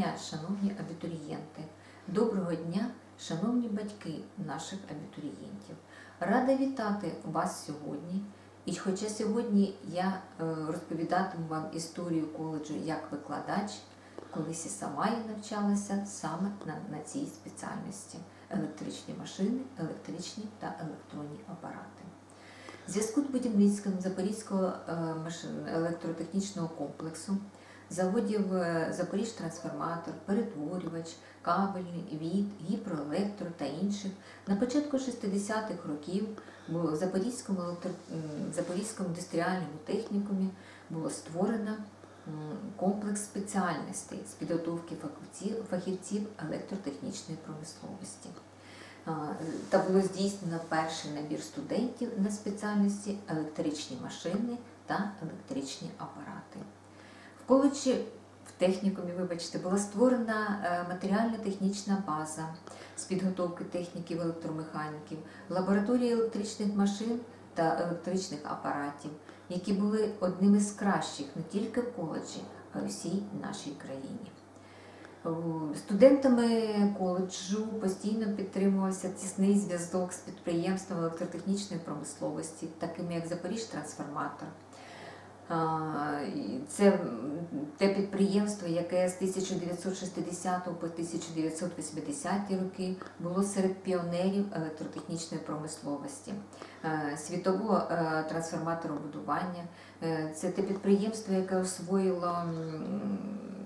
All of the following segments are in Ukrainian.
дня, шановні абітурієнти. Доброго дня, шановні батьки наших абітурієнтів. Рада вітати вас сьогодні. І хоча сьогодні я е, розповідатиму вам історію коледжу як викладач, колись і сама я навчалася саме на, на цій спеціальності електричні машини, електричні та електронні апарати. В зв'язку з будівництвом Запорізького е, електротехнічного комплексу, заводів е, Запоріжтрансформатор, перетворювач, кабельний, від, гідроелектро та інших, на початку 60-х років в Запорізькому, електро... Запорізькому індустріальному технікумі було створено комплекс спеціальностей з підготовки фахівців електротехнічної промисловості. Та було здійснено перший набір студентів на спеціальності електричні машини та електричні апарати. Коледжі в технікумі, вибачте, була створена е, матеріально-технічна база з підготовки техніків електромеханіків, лабораторії електричних машин та електричних апаратів, які були одними з кращих не тільки в коледжі, а й у всій нашій країні. Студентами коледжу постійно підтримувався тісний зв'язок з підприємством електротехнічної промисловості, такими як Запоріжтрансформатор. І Це те підприємство, яке з 1960 по 1980 роки було серед піонерів електротехнічної промисловості, Е, світового трансформатора трансформаторобудування. Е, Це те підприємство, яке освоїло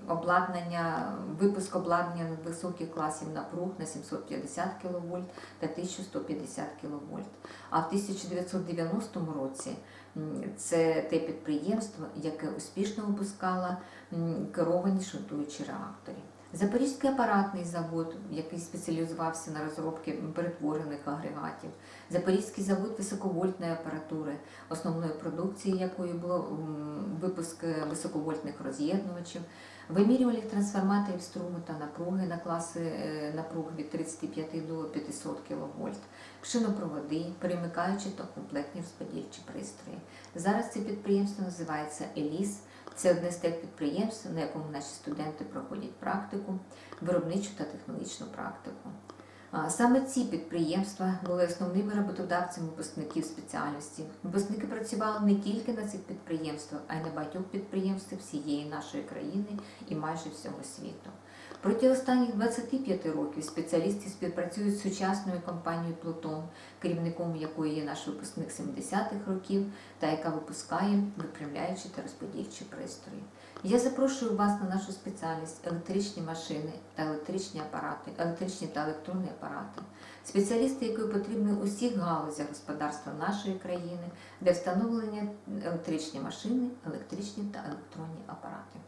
обладнання, випуск обладнання високих класів напруг на 750 кВт та 1150 кВт. А в 1990 році це те підприємство, яке успішно випускало керовані шунтуючі реактори. Запорізький апаратний завод, який спеціалізувався на розробці перетворених агрегатів, Запорізький завод високовольтної апаратури, основною продукцією якої було випуск високовольтних роз'єднувачів, вимірювальних трансформаторів струму та напруги на класи е, напруг від 35 до 500 кВт, шинопроводи, перемикаючі та комплектні розподільчі пристрої. Зараз це підприємство називається Еліс. Це одне з тих підприємств, на якому наші студенти проходять практику, виробничу та технологічну практику. Саме ці підприємства були основними роботодавцями випускників спеціальності. Випускники працювали не тільки на цих підприємствах, а й на багатьох підприємствах всієї нашої країни і майже всього світу. Проти останніх 25 років спеціалісти співпрацюють з сучасною компанією Плутон, керівником якої є наш випускник 70-х років, та яка випускає випрямляючі та розподільчі пристрої. Я запрошую вас на нашу спеціальність електричні машини та електричні апарати, електричні та електронні апарати, спеціалісти, які потрібні у всіх галузях господарства нашої країни, де встановлені електричні машини, електричні та електронні апарати.